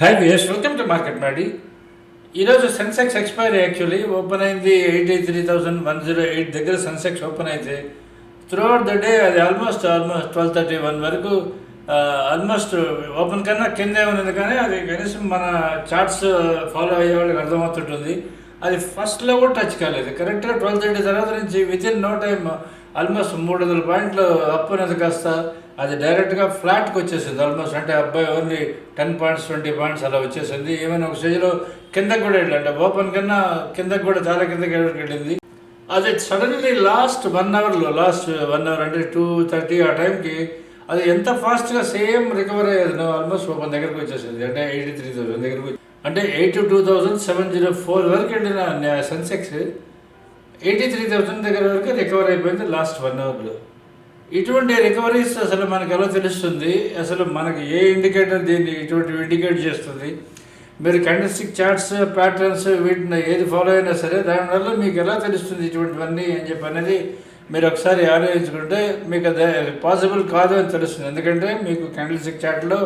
Hi వియస్ welcome to market మాడి ఈరోజు సెన్సెక్స్ ఎక్స్పైరీ యాక్చువల్లీ ఓపెన్ అయింది eighty three thousand one zero eight దగ్గర సెన్సెక్స్ ఓపెన్ అయితే. త్రూఅవుట్ ద డే అది almost almost twelve thirty one వరకు ఆల్మోస్ట్ ఓపెన్ కన్నా కిందే ఉన్నది కానీ అది కనీసం మన చార్ట్స్ ఫాలో అయ్యే వాళ్ళకి అర్థమవుతుంటుంది. అది ఫస్ట్లో కూడా టచ్ కాలేదు. కరెక్ట్గా ట్వెల్వ్ థర్టీ తర్వాత నుంచి with in no time almost మూడు వందల పాయింట్లు అప్ అనేది కాస్త. అది డైరెక్ట్గా ఫ్లాట్కి వచ్చేసింది ఆల్మోస్ట్ అంటే అబ్బాయి only ten points twenty points అలా వచ్చేసింది. ఏమైనా ఒక స్టేజ్లో కిందకి కూడా వెళ్ళి అంటే ఓపెన్ కన్నా కిందకి కూడా చాలా కిందకి వెళ్ళింది. అది సడన్లీ లాస్ట్ వన్ అవర్లో లాస్ట్ వన్ అవర్ అంటే టూ థర్టీ ఆ టైంకి అది ఎంత ఫాస్ట్గా సేమ్ రికవర్ అయ్యేది ఆల్మోస్ట్ ఓపెన్ దగ్గరకు వచ్చేసింది. అంటే ఎయిటీ త్రీ థౌసండ్ దగ్గరకు అంటే eighty two thousand seven zero four వరకు వెళ్ళిన సెన్సెక్స్ ఎయిటీ త్రీ థౌసండ్ దగ్గర వరకు రికవర్ అయిపోయింది లాస్ట్ వన్ అవర్లో ఇటువంటి రికవరీస్ అసలు మనకు ఎలా తెలుస్తుంది? అసలు మనకి ఏ ఇండికేటర్ దీన్ని ఇటువంటి ఇండికేట్ చేస్తుంది? మీరు కండిస్టిక్ చార్ట్స్ ప్యాటర్న్స్ వీటిని ఏది ఫాలో అయినా సరే దానివల్ల మీకు ఎలా తెలుస్తుంది ఇటువంటివన్నీ అని చెప్పి అనేది మీరు ఒకసారి ఆలోచించుకుంటే మీకు అది పాసిబుల్ కాదు అని తెలుస్తుంది. ఎందుకంటే మీకు క్యాండిల్స్టిక్ చార్ట్లో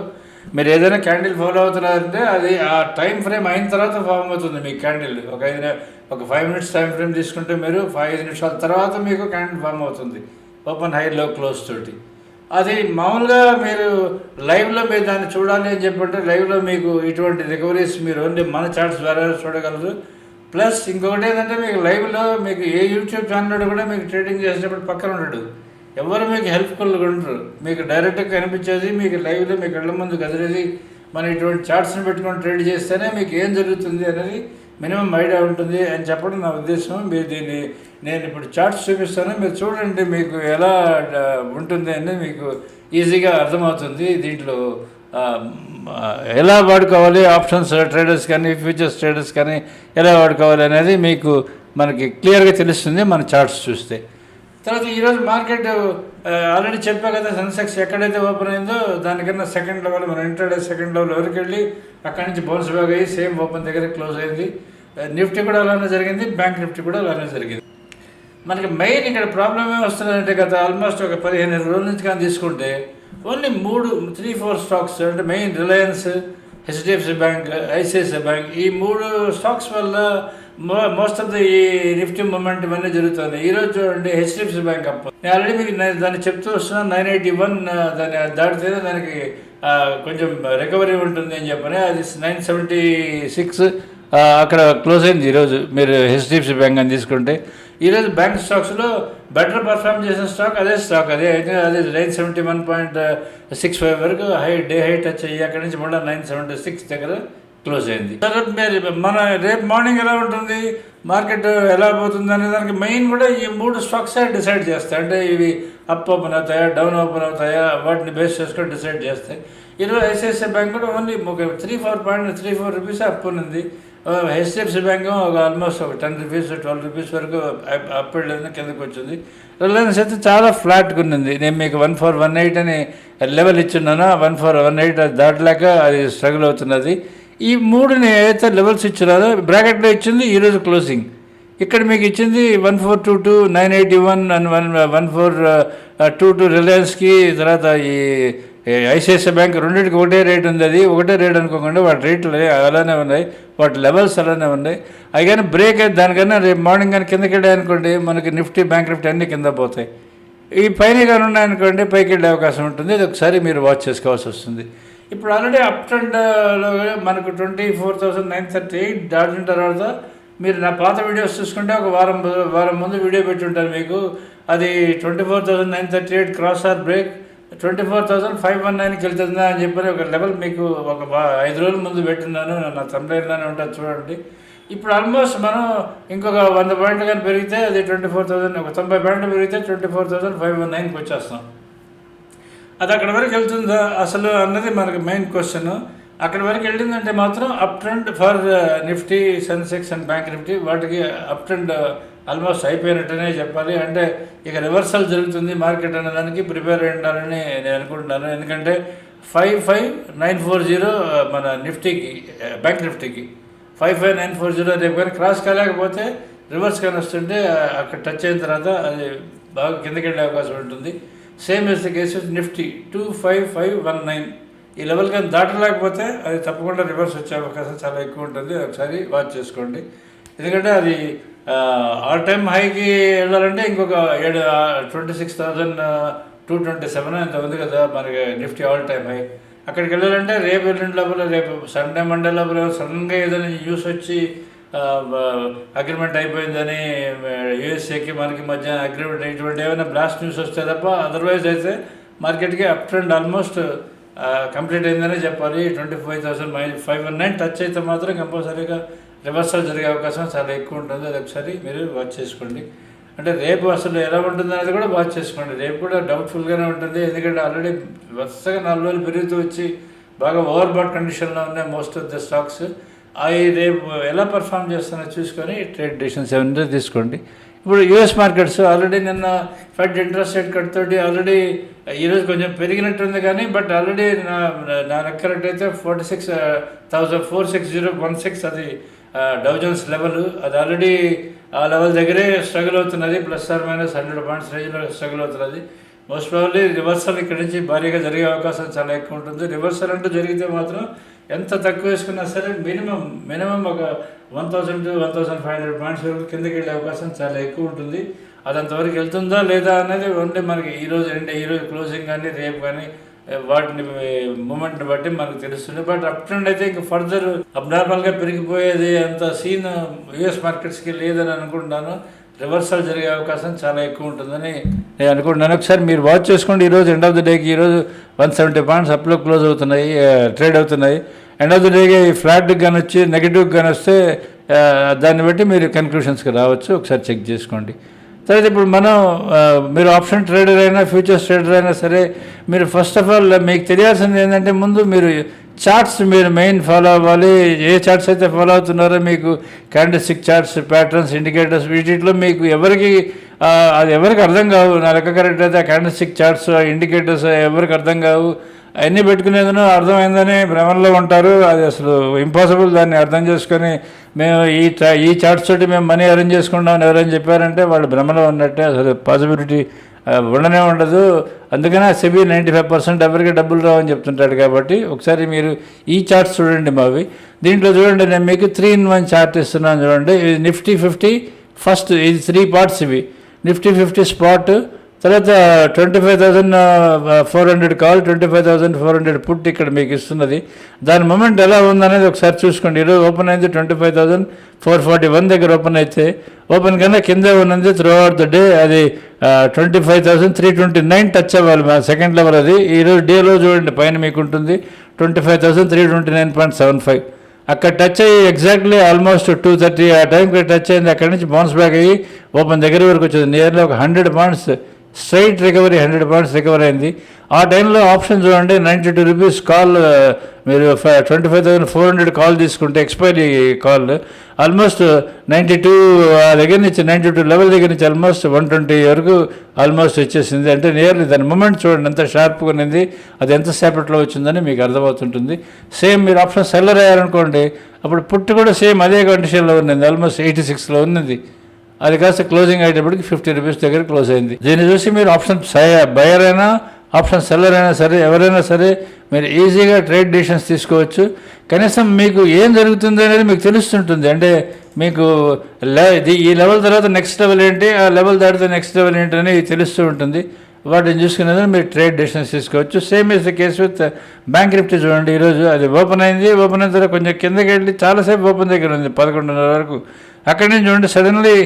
మీరు ఏదైనా క్యాండిల్ ఫాలో అవుతున్నారంటే అది ఆ టైం ఫ్రేమ్ అయిన తర్వాత ఫామ్ అవుతుంది మీకు క్యాండిల్ ఒక ఐదు ఒక ఫైవ్ మినిట్స్ టైం ఫ్రేమ్ తీసుకుంటే మీరు ఫైవ్ ఐదు నిమిషాల తర్వాత మీకు క్యాండిల్ ఫామ్ అవుతుంది. ఓపెన్ హై లో క్లోజ్ తోటి. అది మామూలుగా మీరు లైవ్లో మీరు దాన్ని చూడాలి అని చెప్పంటే లైవ్లో మీకు ఇటువంటి రికవరీస్ మీరు ఓన్లీ మన చార్ట్స్ ద్వారా చూడగలరు. ప్లస్ ఇంకొకటి ఏంటంటే మీకు లైవ్లో మీకు ఏ యూట్యూబ్ ఛానల్ కూడా మీకు ట్రేడింగ్ చేసేటప్పుడు పక్కన ఉండడు. ఎవరు మీకు హెల్ప్ఫుల్గా ఉండరు. మీకు డైరెక్ట్గా కనిపించేది మీకు లైవ్లో మీకు కళ్ళ ముందు కదిలేది. మన ఇటువంటి చార్ట్స్ని పెట్టుకొని ట్రేడ్ చేస్తేనే మీకు ఏం జరుగుతుంది అనేది మినిమం ఐడియా ఉంటుంది అని చెప్పడం నా ఉద్దేశం. మీరు దీన్ని నేను ఇప్పుడు చార్ట్స్ చూపిస్తాను. మీరు చూడండి మీకు ఎలా ఉంటుంది అని మీకు ఈజీగా అర్థమవుతుంది. దీంట్లో ఎలా వాడుకోవాలి ఆప్షన్స్ ట్రేడర్స్ కానీ ఫ్యూచర్స్ ట్రేడర్స్ కానీ ఎలా వాడుకోవాలి అనేది మీకు మనకి క్లియర్గా తెలుస్తుంది మన చార్ట్స్ చూస్తే. తర్వాత ఈరోజు మార్కెట్ ఆల్రెడీ చెప్పా కదా సెన్సెక్స్ ఎక్కడైతే ఓపెన్ అయిందో దానికన్నా సెకండ్ లెవెల్ మన ఇంటర్డే సెకండ్ లెవెల్ వరకు వెళ్ళి అక్కడి నుంచి బౌన్స్ బ్యాక్ అయ్యి సేమ్ ఓపెన్ దగ్గర క్లోజ్ అయింది నిఫ్టీ కూడా అలానే జరిగింది బ్యాంక్ నిఫ్టీ కూడా అలానే జరిగింది మనకి మెయిన్ ఇక్కడ ప్రాబ్లం ఏమి వస్తుందంటే గత ఆల్మోస్ట్ ఒక పదిహేను రోజుల నుంచి కానీ తీసుకుంటే ఓన్లీ మూడు త్రీ ఫోర్ స్టాక్స్ అంటే main Reliance HDFC bank ICICI bank ఈ మూడు స్టాక్స్ వల్ల మో మోస్ట్ ఆఫ్ ద ఈ నిఫ్టీ మూమెంట్ ఇవన్నీ జరుగుతుంది. ఈ రోజు చూడండి హెచ్డిఎఫ్సి బ్యాంక్ అప్ నేను ఆల్రెడీ మీకు నేను దాన్ని చెప్తూ వస్తున్నా నైన్ ఎయిటీ వన్ దాన్ని దాటితేనే దానికి కొంచెం రికవరీ ఉంటుంది అని చెప్పని అది నైన్ సెవెంటీ సిక్స్ అక్కడ క్లోజ్ అయింది ఈరోజు మీరు హెచ్డిఎఫ్సి బ్యాంక్ అని తీసుకుంటే. ఈరోజు బ్యాంక్ స్టాక్స్లో బెటర్ పర్ఫామ్ చేసిన స్టాక్ అదే స్టాక్ అదే అయితే అదే nine seventy one point six five వరకు హై డే హై టచ్ అయ్యి అక్కడి నుంచి మళ్ళీ నైన్ సెవెంటీ సిక్స్ దగ్గర క్లోజ్ అయింది. సరే మన రేపు మార్నింగ్ ఎలా ఉంటుంది? మార్కెట్ ఎలా పోతుంది అనే దానికి మెయిన్ కూడా ఈ మూడు స్టాక్స్ డిసైడ్ చేస్తాయి. అంటే ఇవి అప్ ఓపెన్ అవుతాయా డౌన్ ఓపెన్ అవుతాయా వాటిని బేస్ చేసుకొని డిసైడ్ చేస్తాయి. ఈరోజు ఐసిఐసిఐ బ్యాంక్ కూడా ఓన్లీ ఒక three four point three four rupees up ఉంది హెచ్డిఎఫ్సి బ్యాంక్ ఒక ఆల్మోస్ట్ ఒక టెన్ రూపీస్ ట్వెల్వ్ రూపీస్ వరకు అప్- వెళ్ళింది కిందకి వచ్చింది. రిలయన్స్ అయితే చాలా ఫ్లాట్గా ఉంది నేను మీకు వన్ ఫోర్ వన్ ఎయిట్ అని లెవెల్ ఇచ్చున్నాను. వన్ ఫోర్ వన్ ఎయిట్ దాటలేక అది స్ట్రగుల్ అవుతున్నది. ఈ మూడుని ఏదైతే లెవెల్స్ ఇచ్చినారో బ్రాకెట్లో ఇచ్చింది ఈరోజు క్లోజింగ్ ఇక్కడ మీకు ఇచ్చింది one four two two nine eighty one and one one four two two రిలయన్స్కి తర్వాత ఈ ఐసిఐసిఐ బ్యాంక్ రెండింటికి ఒకటే రేట్ ఉంది అది. ఒకటే రేట్ అనుకోకుండా వాటి రేట్లు అలానే ఉన్నాయి. వాటి లెవెల్స్ అలానే ఉన్నాయి. అవి కానీ బ్రేక్ అయితే దానికన్నా రేపు మార్నింగ్ కానీ కిందకి వెళ్ళాయి అనుకోండి మనకి నిఫ్టీ బ్యాంక్ నిఫ్టీ అన్నీ కింద పోతాయి. ఈ పైన కానీ ఉన్నాయనుకోండి పైకి వెళ్ళే అవకాశం ఉంటుంది. ఇది ఒకసారి మీరు వాచ్ చేసుకోవాల్సి వస్తుంది. ఇప్పుడు ఆల్రెడీ అప్ ట్రెండ్లో మనకు twenty four thousand nine thirty eight దాటిన తర్వాత మీరు నా పాత వీడియోస్ చూసుకుంటే ఒక వారం వారం ముందు వీడియో పెట్టి ఉంటారు మీకు. అది twenty four thousand nine thirty eight cross or break twenty four thousand five one నైన్కి వెళ్తుందా అని చెప్పి ఒక లెవెల్ మీకు ఒక ఐదు రోజుల ముందు పెట్టున్నాను. నా తమిళనాడులోనే ఉంటుంది చూడండి. ఇప్పుడు ఆల్మోస్ట్ మనం ఇంకొక వంద పాయింట్లు కానీ పెరిగితే అది ట్వంటీ ఫోర్ థౌసండ్ ఒక తొంభై పాయింట్లు పెరిగితే twenty four thousand five one నైన్కి వచ్చేస్తాం. అది అక్కడ వరకు వెళ్తుందా అసలు అన్నది మనకి మెయిన్ క్వశ్చన్ అక్కడ వరకు వెళ్ళిందంటే మాత్రం up trend for Nifty Sensex and bank Nifty వాటికి అప్ ట్రెండ్ ఆల్మోస్ట్ అయిపోయినట్టునే చెప్పాలి. అంటే ఇక రివర్సల్ జరుగుతుంది మార్కెట్ అనే దానికి ప్రిపేర్ అయి ఉండాలని నేను అనుకుంటున్నాను. ఎందుకంటే five five nine four zero మన నిఫ్టీకి bank నిఫ్టీకి five five nine four zero రేపు కానీ క్రాస్ కాలేకపోతే రివర్స్ కానీ వస్తుంటే uh, అక్కడ టచ్ అయిన తర్వాత అది బాగా కిందకి వెళ్ళే అవకాశం ఉంటుంది. Same as the Nifty two five five one nine ఈ లెవెల్ కానీ దాటలేకపోతే అది తప్పకుండా రివర్స్ వచ్చే అవకాశం చాలా ఎక్కువ ఉంటుంది. ఒకసారి వాచ్ చేసుకోండి. ఎందుకంటే అది ఆల్ టైమ్ హైకి వెళ్ళాలంటే ఇంకొక ఏడు twenty six thousand two twenty seven అంత ఉంది కదా మనకి నిఫ్టీ ఆల్ టైమ్ హై అక్కడికి వెళ్ళాలంటే రేపు ఎల్లుండి లోపల రేపు సండే మండే లోపల సడన్గా ఏదైనా న్యూస్ వచ్చి అగ్రిమెంట్ అయిపోయిందని యూఎస్ఏకి మనకి మధ్య అగ్రిమెంట్ ఇటువంటి ఏమైనా బ్లాస్ట్ న్యూస్ వస్తే తప్ప అదర్వైజ్ అయితే మార్కెట్కి అప్ ట్రెండ్ ఆల్మోస్ట్ కంప్లీట్ అయిందనే చెప్పాలి. Twenty five thousand my five one nine touch అయితే మాత్రం కంపల్సరీగా రివర్సల్ జరిగే అవకాశం చాలా ఎక్కువ ఉంటుంది. అది ఒకసారి మీరు వాచ్ చేసుకోండి. అంటే రేపు అసలు ఎలా ఉంటుంది అనేది కూడా వాచ్ చేసుకోండి. రేపు కూడా డౌట్ఫుల్గానే ఉంటుంది. ఎందుకంటే ఆల్రెడీ వరుసగా నాలుగు రోజులు పెరుగుతూ వచ్చి బాగా ఓవర్ బాట్ కండిషన్లో ఉన్నాయి మోస్ట్ ఆఫ్ ద స్టాక్స్ అవి రేపు ఎలా పర్ఫామ్ చేస్తానో చూసుకొని ట్రేడ్ డెసిషన్స్ ఏమైనా తీసుకోండి. ఇప్పుడు యూఎస్ మార్కెట్స్ ఆల్రెడీ నిన్న ఫెడ్ ఇంట్రెస్ట్ రేట్ కట్ తోటి ఆల్రెడీ ఈరోజు కొంచెం పెరిగినట్టుంది కానీ బట్ ఆల్రెడీ నా నా లెక్క అయితే forty six thousand four six zero one six అది డౌజన్స్ లెవెల్ అది ఆల్రెడీ ఆ లెవెల్ దగ్గరే స్ట్రగుల్ అవుతున్నది plus or minus hundred points రేంజ్లో స్ట్రగుల్ అవుతున్నది. మోస్ట్ ప్రాబ్లీ రివర్సల్ ఇక్కడ నుంచి భారీగా జరిగే అవకాశం చాలా ఎక్కువ ఉంటుంది. రివర్సల్ అంటూ జరిగితే మాత్రం ఎంత తక్కువ వేసుకున్నా సరే మినిమం మినిమం ఒక one thousand to one thousand five hundred points వరకు కిందకి వెళ్ళే అవకాశం చాలా ఎక్కువ ఉంటుంది. అది అంతవరకు వెళ్తుందా లేదా అనేది ఓన్లీ మనకి ఈరోజు అంటే ఈరోజు క్లోజింగ్ కానీ రేపు కానీ వాటిని మూమెంట్ని బట్టి మనకు తెలుస్తుంది. బట్ అప్ ట్రెండ్ అయితే ఇంకా ఫర్దర్ అబ్నార్మల్గా పెరిగిపోయేది అంత సీన్ యుఎస్ మార్కెట్స్కి లేదని అనుకుంటున్నాను. రివర్సల్ జరిగే అవకాశం చాలా ఎక్కువ ఉంటుందని నేను అనుకుంటున్నాను. ఒకసారి మీరు వాచ్ చేసుకోండి. ఈరోజు ఎండ్ ఆఫ్ ద డేకి ఈరోజు వన్ సెవెంటీ పాయింట్స్ అప్లో క్లోజ్ అవుతున్నాయి ట్రేడ్ అవుతున్నాయి. ఎండ్ ఆఫ్ ద డేకి ఫ్లాట్కి కానీ వచ్చి నెగిటివ్కి కానీ వస్తే దాన్ని బట్టి మీరు కన్క్లూషన్స్కి రావచ్చు. ఒకసారి చెక్ చేసుకోండి. తర్వాత ఇప్పుడు మనం మీరు ఆప్షన్ ట్రేడర్ అయినా ఫ్యూచర్స్ ట్రేడర్ అయినా సరే మీరు ఫస్ట్ ఆఫ్ ఆల్ మీకు తెలియాల్సింది ఏంటంటే ముందు మీరు చార్ట్స్ మీరు మెయిన్ ఫాలో అవ్వాలి. ఏ చార్ట్స్ అయితే ఫాలో అవుతున్నారో మీకు క్యాండిస్టిక్ చార్ట్స్ ప్యాటర్న్స్ ఇండికేటర్స్ వీటిలో మీకు ఎవరికి అది ఎవరికి అర్థం కావు. నా లెక్క కరెక్ట్ అయితే ఆ క్యాండిస్టిక్ చార్ట్స్ ఇండికేటర్స్ ఎవరికి అర్థం కావు. అన్నీ పెట్టుకునేదనో అర్థమైందని భ్రమంలో ఉంటారు. అది అసలు ఇంపాసిబుల్ దాన్ని అర్థం చేసుకొని మేము ఈ ఈ చార్ట్స్ తోటి మేము మనీ అరేంజ్ చేసుకుంటామని ఎవరైనా చెప్పారంటే వాళ్ళు భ్రమలో ఉన్నట్టే. అసలు పాసిబిలిటీ ఉండనే ఉండదు. అందుకనే సెబీ నైంటీ ఫైవ్ పర్సెంట్ ఎవరికి డబ్బులు రావని చెప్తుంటాడు కాబట్టి ఒకసారి మీరు ఈ చార్ట్స్ చూడండి మావి. దీంట్లో చూడండి నేను మీకు త్రీ ఇన్ వన్ చార్ట్ ఇస్తున్నాను చూడండి. ఇది నిఫ్టీ ఫిఫ్టీ ఫస్ట్ ఇది త్రీ పార్ట్స్ ఇవి. నిఫ్టీ ఫిఫ్టీ స్పాట్ తర్వాత twenty five thousand four hundred call twenty five thousand four hundred put ఇక్కడ మీకు ఇస్తున్నది. దాని మూమెంట్ ఎలా ఉందనేది ఒకసారి చూసుకోండి. ఈరోజు ఓపెన్ అయింది twenty five thousand four forty one దగ్గర ఓపెన్ అయితే ఓపెన్ కన్నా కింద ఉన్నది త్రూ అవుట్ ద డే అది twenty five thousand three twenty nine touch అవ్వాలి మా సెకండ్ లెవెల్ అది. ఈరోజు డేలో చూడండి పైన మీకు ఉంటుంది. Twenty five thousand three twenty nine point seven five అక్కడ టచ్ అయ్యి ఎగ్జాక్ట్లీ ఆల్మోస్ట్ టూ థర్టీ ఆ టైంకి టచ్ అయింది. అక్కడి నుంచి బౌన్స్ బ్యాక్ అయ్యి ఓపెన్ దగ్గర వరకు వచ్చింది. నియర్లీ ఒక hundred points straight recovery hundred points recover అయింది. ఆ టైంలో ఆప్షన్ చూడండి నైంటీ టూ రూపీస్ కాల్ మీరు twenty five thousand four hundred call తీసుకుంటే expiry call almost ninety two దగ్గర నుంచి నైంటీ టూ లెవెల్ దగ్గర నుంచి ఆల్మోస్ట్ వన్ ట్వంటీ వరకు ఆల్మోస్ట్ వచ్చేసింది. అంటే నియర్లీ దాని మూమెంట్ చూడండి ఎంత షార్ప్గా ఉంది అది ఎంత సేపట్లో వచ్చిందని మీకు అర్థమవుతుంటుంది. సేమ్ మీరు ఆప్షన్ సెల్లర్ అయ్యారనుకోండి అప్పుడు పుట్టు కూడా సేమ్ అదే కండిషన్లో ఉన్నది ఆల్మోస్ట్ ఎయిటీ సిక్స్లో ఉన్నది. అది కాస్త క్లోజింగ్ అయ్యేటప్పటికి ఫిఫ్టీ రూపీస్ దగ్గర క్లోజ్ అయింది. దీన్ని చూసి మీరు ఆప్షన్ బయర్ అయినా ఆప్షన్ సెల్లర్ అయినా సరే ఎవరైనా సరే మీరు ఈజీగా ట్రేడ్ డిసిషన్స్ తీసుకోవచ్చు. కనీసం మీకు ఏం జరుగుతుంది అనేది మీకు తెలుస్తుంటుంది. అంటే మీకు ఈ లెవెల్ తర్వాత నెక్స్ట్ లెవెల్ ఏంటి ఆ లెవెల్ దాటితే నెక్స్ట్ లెవెల్ ఏంటి అని తెలుస్తూ ఉంటుంది. వాటిని చూసుకునేది మీరు ట్రేడ్ డిసిషన్స్ తీసుకోవచ్చు. Same is the case with bank Nifty చూడండి. ఈరోజు అది ఓపెన్ అయింది. ఓపెన్ అయిన తర్వాత కొంచెం కిందకి వెళ్ళి చాలాసేపు ఓపెన్ దగ్గర ఉంది. పదకొండున్నర వరకు. అక్కడి నుంచి చూడండి సడన్లీ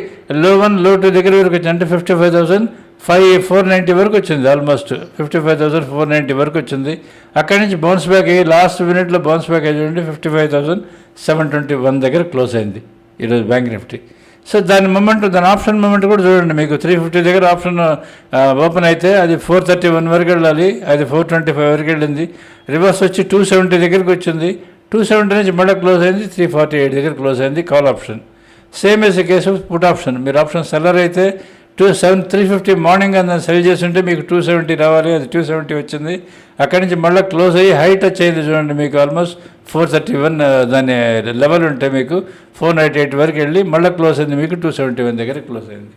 లో వన్లో టూ దగ్గర వరకు వచ్చింది. అంటే fifty five thousand five four ninety వరకు వచ్చింది almost fifty five thousand four ninety వరకు వచ్చింది. అక్కడి నుంచి బౌన్స్ బ్యాక్ అయ్యి లాస్ట్ మినిట్లో బౌన్స్ బ్యాక్ అయ్యి చూడండి fifty five thousand seven twenty one దగ్గర క్లోజ్ అయింది ఈరోజు బ్యాంక్ నిఫ్టీ సో దాని మూమెంట్ దాని ఆప్షన్ మూమెంట్ కూడా చూడండి మీకు. త్రీ ఫిఫ్టీ దగ్గర ఆప్షన్ ఓపెన్ అయితే అది ఫోర్ థర్టీ వన్ వరకు వెళ్ళాలి. అది ఫోర్ ట్వంటీ ఫైవ్ వరకు వెళ్ళింది. రివర్స్ వచ్చి టూ సెవెంటీ దగ్గరికి వచ్చింది. టూ సెవెంటీ నుంచి మళ్ళీ క్లోజ్ అయింది. త్రీ ఫార్టీ ఎయిట్ దగ్గర క్లోజ్ అయింది. Call option same as case put option మీరు ఆప్షన్ సెల్లర్ అయితే two seven three fifty morning అని సెల్ చేస్తుంటే మీకు టూ సెవెంటీ రావాలి అది టూ సెవెంటీ వచ్చింది. అక్కడి నుంచి మళ్ళీ క్లోజ్ అయ్యి హై టచ్ అయింది చూడండి మీకు ఆల్మోస్ట్ ఫోర్ థర్టీ వన్ దాని లెవెల్ ఉంటే మీకు ఫోర్ నైంటీ ఎయిట్ వరకు వెళ్ళి మళ్ళీ క్లోజ్ అయింది మీకు టూ సెవెంటీ వన్ దగ్గర క్లోజ్ అయింది.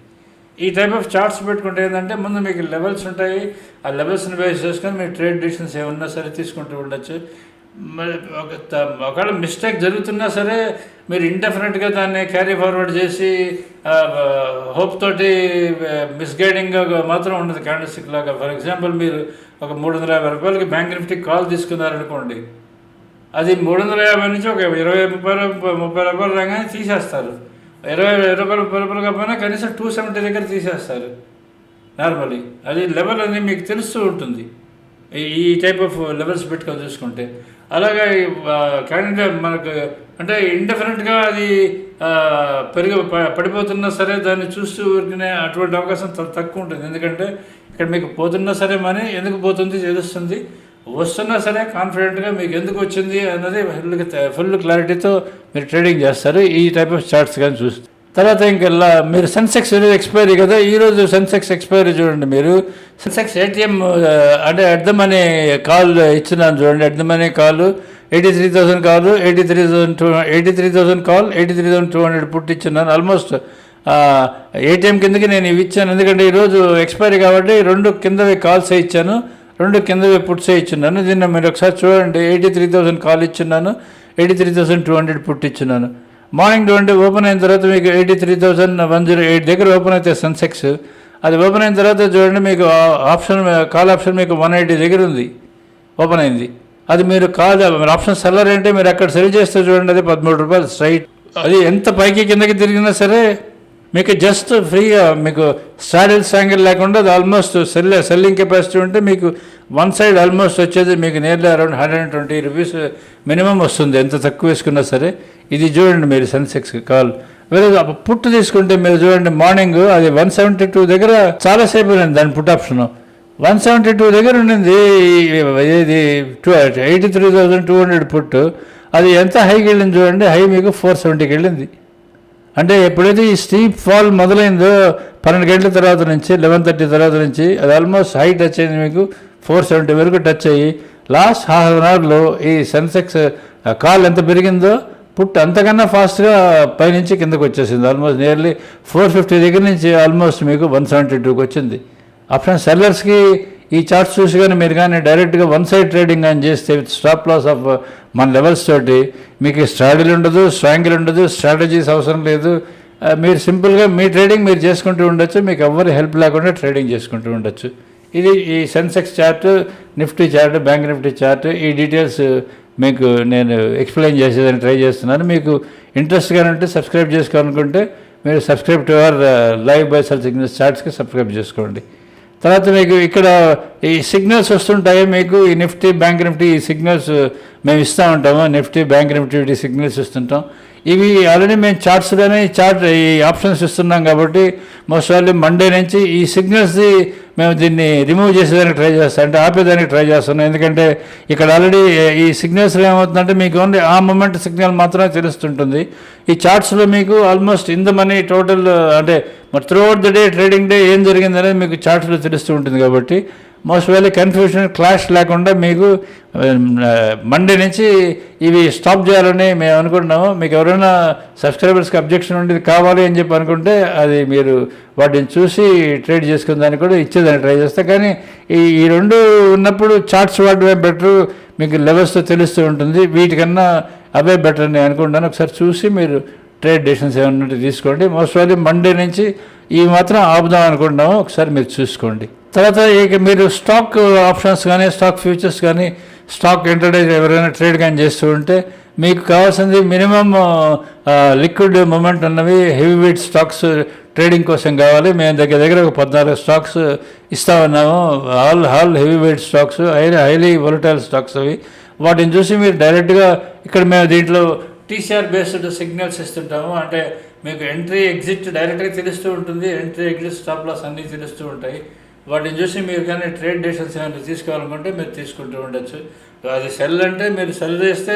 ఈ టైప్ ఆఫ్ చార్ట్స్ పెట్టుకుంటే ఏంటంటే ముందు మీకు లెవెల్స్ ఉంటాయి. ఆ లెవెల్స్ని బేస్ చేసుకొని మీరు ట్రేడ్ డిసిషన్స్ ఏమన్నా సరే తీసుకుంటూ ఉండొచ్చు. ఒకవేళ మిస్టేక్ జరుగుతున్నా సరే మీరు ఇండెఫినెట్గా దాన్ని క్యారీ ఫార్వర్డ్ చేసి హోప్ తోటి మిస్గైడింగ్ మాత్రం ఉండదు క్యాండిస్టిక్ లాగా. ఫర్ ఎగ్జాంపుల్ మీరు ఒక మూడు వందల యాభై రూపాయలకి బ్యాంక్ నిఫ్టీ కాల్ తీసుకున్నారనుకోండి అది మూడు వందల యాభై నుంచి ఒక ఇరవై ముప్పై ముప్పై రూపాయలు రాగానే తీసేస్తారు. ఇరవై ఇరవై రూపాయలు ముప్పై రూపాయలు కాకపోయినా కనీసం టూ సెవెంటీ దగ్గర తీసేస్తారు. నార్మలీ అది లెవెల్ అనేది మీకు తెలుస్తూ ఉంటుంది. ఈ- ఈ టైప్ ఆఫ్ లెవెల్స్ పెట్టుకొని చూసుకుంటే. అలాగే క్యాండిడేట్ మనకు అంటే ఇండిఫరెంట్గా అది పెరిగి ప- పడిపోతున్నా సరే దాన్ని చూస్తూ ఊరికనే అటువంటి అవకాశం తక్కువ ఉంటుంది ఎందుకంటే ఇక్కడ మీకు పోతున్నా సరే మనీ ఎందుకు పోతుంది తెలుస్తుంది వస్తున్నా సరే కాన్ఫిడెంట్గా మీకు ఎందుకు వచ్చింది అన్నది ఫుల్ ఫుల్ క్లారిటీతో మీరు ట్రేడింగ్ చేస్తారు. ఈ టైప్ ఆఫ్ చార్ట్స్ కానీ చూస్తే. తర్వాత ఇంకా మీరు సెన్సెక్స్ ఈరోజు ఎక్స్పైరీ కదా ఈరోజు సెన్సెక్స్ ఎక్స్పైరీ చూడండి మీరు. సెన్సెక్స్ ఏటీఎం అంటే అడ్దమని కాల్ ఇచ్చినాను చూడండి అడ్దమని call. Eighty three thousand call eighty three thousand to eighty three thousand call eighty three thousand two hundred put ఇచ్చినాను ఆల్మోస్ట్ ఏటీఎం కిందకి నేను ఇవి ఇచ్చాను. ఎందుకంటే ఈరోజు ఎక్స్పైరీ కాబట్టి రెండు కిందవి కాల్స్ ఇచ్చాను. రెండు కిందవి పుట్సే ఇచ్చున్నాను దీన్ని మీరు ఒకసారి చూడండి. Eighty three thousand call ఇచ్చున్నాను eighty three thousand two hundred put morning twenty open అయిన తర్వాత మీకు eighty three thousand one zero eight దగ్గర ఓపెన్ అయితే సెన్సెక్స్. అది ఓపెన్ అయిన తర్వాత చూడండి మీకు ఆప్షన్ కాల్ ఆప్షన్ మీకు వన్ ఎయిటీ దగ్గర ఉంది. ఓపెన్ అయింది. అది మీరు కాల్ మీరు ఆప్షన్ సెల్లర్ అంటే మీరు అక్కడ సెల్ చేస్తే చూడండి అది పదమూడు రూపాయలు స్ట్రైట్. అది ఎంత పైకి కిందకి తిరిగినా సరే మీకు జస్ట్ ఫ్రీగా మీకు స్టాడిల్ యాంగిల్ లేకుండా అది ఆల్మోస్ట్ సెల్ సెల్లింగ్ కెపాసిటీ ఉంటే మీకు వన్ సైడ్ ఆల్మోస్ట్ వచ్చేది మీకు nearly around hundred and twenty rupees minimum వస్తుంది. ఎంత తక్కువ వేసుకున్నా సరే ఇది చూడండి మీరు సెన్సెక్స్ కాల్ వేరే పుట్టు తీసుకుంటే మీరు చూడండి మార్నింగ్ అది వన్ సెవెంటీ టూ దగ్గర చాలాసేపు ఉంది దాని put option one seventy two దగ్గర ఉండింది. ఇది two eighty three thousand two hundred put అది ఎంత హైకి వెళ్ళింది చూడండి హై మీకు ఫోర్ సెవెంటీకి వెళ్ళింది. అంటే ఎప్పుడైతే ఈ స్టీప్ ఫాల్ మొదలైందో పన్నెండు గంటల తర్వాత నుంచి లెవెన్ థర్టీ తర్వాత నుంచి అది ఆల్మోస్ట్ హై టచ్ అయింది మీకు. ఫోర్ సెవెంటీ వరకు టచ్ అయ్యి లాస్ట్ హాఫ్ అన్ అవర్లో ఈ సెన్సెక్స్ కాల్ ఎంత పెరిగిందో పుట్ అంతకన్నా ఫాస్ట్గా పైనుంచి కిందకు వచ్చేసింది. ఆల్మోస్ట్ నియర్లీ ఫోర్ ఫిఫ్టీ దగ్గర నుంచి ఆల్మోస్ట్ మీకు వన్ సెవెంటీ టూకి వచ్చింది. అప్పుడు సెల్లర్స్కి ఈ చార్ట్స్ చూసి కానీ మీరు కానీ డైరెక్ట్గా వన్ సైడ్ ట్రేడింగ్ అని చేస్తే విత్ స్టాప్ లాస్ ఆఫ్ మన లెవెల్స్ తోటి మీకు స్ట్రాడల్ ఉండదు స్ట్రాంగిల్ ఉండదు స్ట్రాటజీస్ అవసరం లేదు. మీరు సింపుల్గా మీ ట్రేడింగ్ మీరు చేసుకుంటూ ఉండొచ్చు మీకు ఎవరి హెల్ప్ లేకుండా ట్రేడింగ్ చేసుకుంటూ ఉండొచ్చు. ఇది ఈ Sensex chart Nifty chart bank Nifty chart ఈ డీటెయిల్స్ మీకు నేను ఎక్స్ప్లెయిన్ చేసేదని ట్రై చేస్తున్నాను. మీకు ఇంట్రెస్ట్గా ఉంటే సబ్స్క్రైబ్ చేసుకోవాలనుకుంటే మీరు subscribe to our live buy sell signals చార్ట్స్కి subscribe చేసుకోండి. తర్వాత మీకు ఇక్కడ ఈ సిగ్నల్స్ వస్తుంటాయి మీకు? ఈ నిఫ్టీ బ్యాంక్ నిఫ్టీ ఈ సిగ్నల్స్ మేము ఇస్తూ ఉంటాము. నిఫ్టీ బ్యాంక్ నిఫ్టీ సిగ్నల్స్ ఇస్తుంటాం. ఇవి ఆల్రెడీ మేము చార్ట్స్లోనే చార్ట్ ఈ ఆప్షన్స్ ఇస్తున్నాం కాబట్టి మోస్ట్ ఆల్ మండే నుంచి ఈ సిగ్నల్స్ది మేము దీన్ని రిమూవ్ చేసేదానికి ట్రై చేస్తాం అంటే ఆపేదానికి ట్రై చేస్తున్నాం. ఎందుకంటే ఇక్కడ ఆల్రెడీ ఈ సిగ్నల్స్లో ఏమవుతుందంటే మీకు ఓన్లీ ఆ మూమెంట్ సిగ్నల్ మాత్రమే తెలుస్తుంటుంది. ఈ చార్ట్స్లో మీకు almost in the money total అంటే మరి through out the day trading day ఏం జరిగిందనేది మీకు చార్ట్స్లో తెలుస్తూ ఉంటుంది కాబట్టి మోస్ట్ వెల్ కన్ఫ్యూషన్ క్లాష్ లేకుండా మీకు మండే నుంచి ఇవి స్టాప్ చేయాలని మేము అనుకుంటున్నాము. మీకు ఎవరైనా సబ్స్క్రైబర్స్కి అబ్జెక్షన్ ఉండేది కావాలి అని చెప్పి అనుకుంటే అది మీరు వాటిని చూసి ట్రేడ్ చేసుకుందానికి కూడా ఇచ్చేదాన్ని ట్రై చేస్తా. కానీ ఈ ఈ రెండు ఉన్నప్పుడు చార్ట్స్ వాడమే బెటర్ మీకు లెవెల్స్తో తెలుస్తూ ఉంటుంది. వీటికన్నా అవే బెటర్ అని అనుకుంటాను ఒకసారి చూసి మీరు ట్రేడ్ డెసిషన్స్ ఏమన్నా ఉంటే తీసుకోండి. మోస్ట్ వెల్ మండే నుంచి ఇవి మాత్రం ఆపుదాం అనుకుంటున్నాము. ఒకసారి మీరు చూసుకోండి. తర్వాత ఇక మీరు స్టాక్ ఆప్షన్స్ కానీ స్టాక్ ఫ్యూచర్స్ కానీ స్టాక్ ఇంట్రడే ఎవరైనా ట్రేడ్ కానీ చేస్తూ ఉంటే మీకు కావాల్సింది మినిమం లిక్విడ్ మూమెంట్ ఉన్నవి హెవీ వెయిట్ స్టాక్స్ ట్రేడింగ్ కోసం కావాలి. మేము దగ్గర దగ్గర ఒక పద్నాలుగు స్టాక్స్ ఇస్తా ఉన్నాము all hall heavy weight stocks highly highly volatile stocks అవి. వాటిని చూసి మీరు డైరెక్ట్గా ఇక్కడ మేము దీంట్లో టీసీఆర్ బేస్డ్ సిగ్నల్స్ ఇస్తుంటాము. అంటే మీకు ఎంట్రీ ఎగ్జిట్ డైరెక్ట్గా తెలుస్తూ ఉంటుంది. ఎంట్రీ ఎగ్జిట్ స్టాప్ లాస్ అన్నీ తెలుస్తూ ఉంటాయి. వాటిని చూసి మీరు కానీ ట్రేడ్ డెసిషన్స్ ఏమైనా తీసుకోవాలనుకుంటే మీరు తీసుకుంటూ ఉండొచ్చు. అది సెల్ అంటే మీరు సెల్ చేస్తే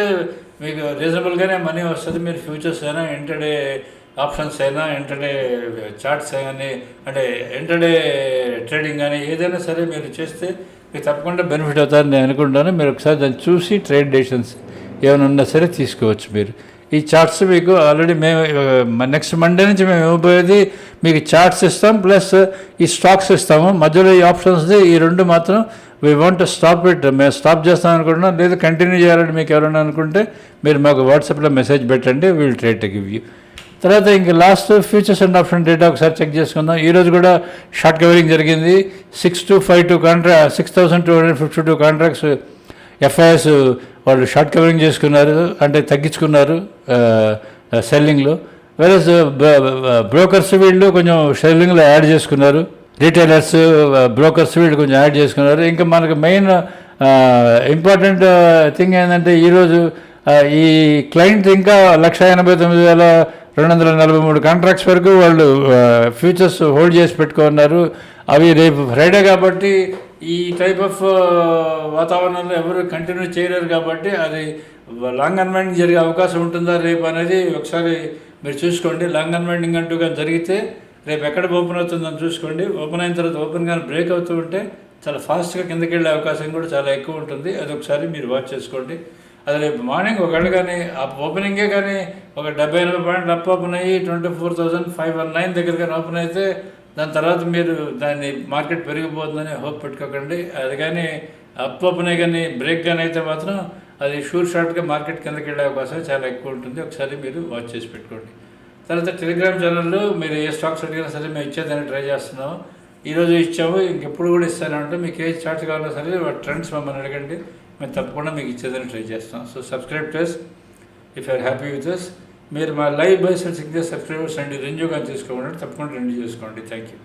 మీకు రీజనబుల్గానే మనీ వస్తుంది. మీరు ఫ్యూచర్స్ అయినా ఇంటర్డే ఆప్షన్స్ అయినా ఇంటర్డే చార్ట్స్ కానీ అంటే ఇంటర్డే ట్రేడింగ్ కానీ ఏదైనా సరే మీరు చేస్తే మీకు తప్పకుండా బెనిఫిట్ అవుతారని నేను అనుకుంటాను. మీరు ఒకసారి దాన్ని చూసి ట్రేడ్ డెసిషన్స్ ఏమైనా ఉన్నా సరే తీసుకోవచ్చు మీరు. ఈ చార్ట్స్ మీకు ఆల్రెడీ మేము uh, నెక్స్ట్ మండే నుంచి మేము ఇవ్వబోయేది మీకు చార్ట్స్ ఇస్తాం ప్లస్ ఈ స్టాక్స్ ఇస్తాము. మధ్యలో ఈ ఆప్షన్స్ది ఈ రెండు మాత్రం వీ వాంట్ స్టాప్ ఇట్ మేము స్టాప్ చేస్తాం అనుకుంటున్నాం. లేదు కంటిన్యూ చేయాలని మీకు ఎవరైనా అనుకుంటే మీరు మాకు వాట్సాప్లో మెసేజ్ పెట్టండి we'll try to give you తర్వాత ఇంక last futures and option data ఒకసారి చెక్ చేసుకుందాం. ఈరోజు కూడా షార్ట్ కవరింగ్ జరిగింది. Six two five two contra six thousand two hundred fifty two contracts FIs వాళ్ళు షార్ట్ కవరింగ్ చేసుకున్నారు అంటే తగ్గించుకున్నారు సెల్లింగ్లో. వేరే బ్రోకర్స్ వీళ్ళు కొంచెం సెల్లింగ్లో యాడ్ చేసుకున్నారు. రీటైలర్స్ బ్రోకర్స్ వీళ్ళు కొంచెం యాడ్ చేసుకున్నారు. ఇంకా మనకు మెయిన్ ఇంపార్టెంట్ థింగ్ ఏంటంటే ఈరోజు ఈ క్లయింట్ ఇంకా లక్ష ఎనభై తొమ్మిది వేల రెండు వందల నలభై మూడు కాంట్రాక్ట్స్ వరకు వాళ్ళు ఫ్యూచర్స్ హోల్డ్ చేసి పెట్టుకున్నారు. అవి రేపు ఫ్రైడే కాబట్టి ఈ టైప్ ఆఫ్ uh, వాతావరణంలో ఎవరు కంటిన్యూ చేయలేరు కాబట్టి అది లాంగ్ అన్వైండింగ్ జరిగే అవకాశం ఉంటుందా రేపు అనేది ఒకసారి మీరు చూసుకోండి. లాంగ్ అన్వైండింగ్ అంటూ కానీ జరిగితే రేపు ఎక్కడ ఓపెన్ అవుతుందని చూసుకోండి. ఓపెన్ అయిన తర్వాత ఓపెన్ కానీ బ్రేక్ అవుతూ ఉంటే చాలా ఫాస్ట్గా కిందకి వెళ్ళే అవకాశం కూడా చాలా ఎక్కువ ఉంటుంది. అది ఒకసారి మీరు వాచ్ చేసుకోండి. అది రేపు మార్నింగ్ ఒకవేళ కానీ ఆ ఓపెనింగే కానీ ఒక డెబ్బై ఎనభై పాయింట్లు అప్ ఓపెన్ అయ్యి twenty four thousand five one nine దగ్గర కానీ ఓపెన్ అయితే దాని తర్వాత మీరు దాన్ని మార్కెట్ పెరిగిపోతుందని హోప్ పెట్టుకోకండి. అది కానీ అప్ కానీ బ్రేక్ కానీ అయితే మాత్రం అది షూర్ షార్ట్గా మార్కెట్ కిందకి వెళ్ళే అవకాశం చాలా ఎక్కువ ఉంటుంది. ఒకసారి మీరు వాచ్ చేసి పెట్టుకోండి. తర్వాత టెలిగ్రామ్ ఛానల్లో మీరు ఏ స్టాక్స్ అడిగినా సరే మేము ఇచ్చేదాన్ని ట్రై చేస్తున్నాము ఈరోజు ఇచ్చాము ఇంకెప్పుడు కూడా ఇస్తానంటే మీకు ఏ చార్ట్స్ కావాలో సరే ట్రెండ్స్ మమ్మల్ని అడగండి. మేము తప్పకుండా మీకు ఇచ్చేదాన్ని ట్రై చేస్తాం. సో సబ్స్క్రైబ్ చేస్ if you're happy with us మీరు మా లైవ్ బై సిగ్నల్ సబ్స్క్రైబర్స్ అండి రెన్యూ కానీ చేసుకోమంటే తప్పకుండా రెన్యూ చేసుకోండి. Thank you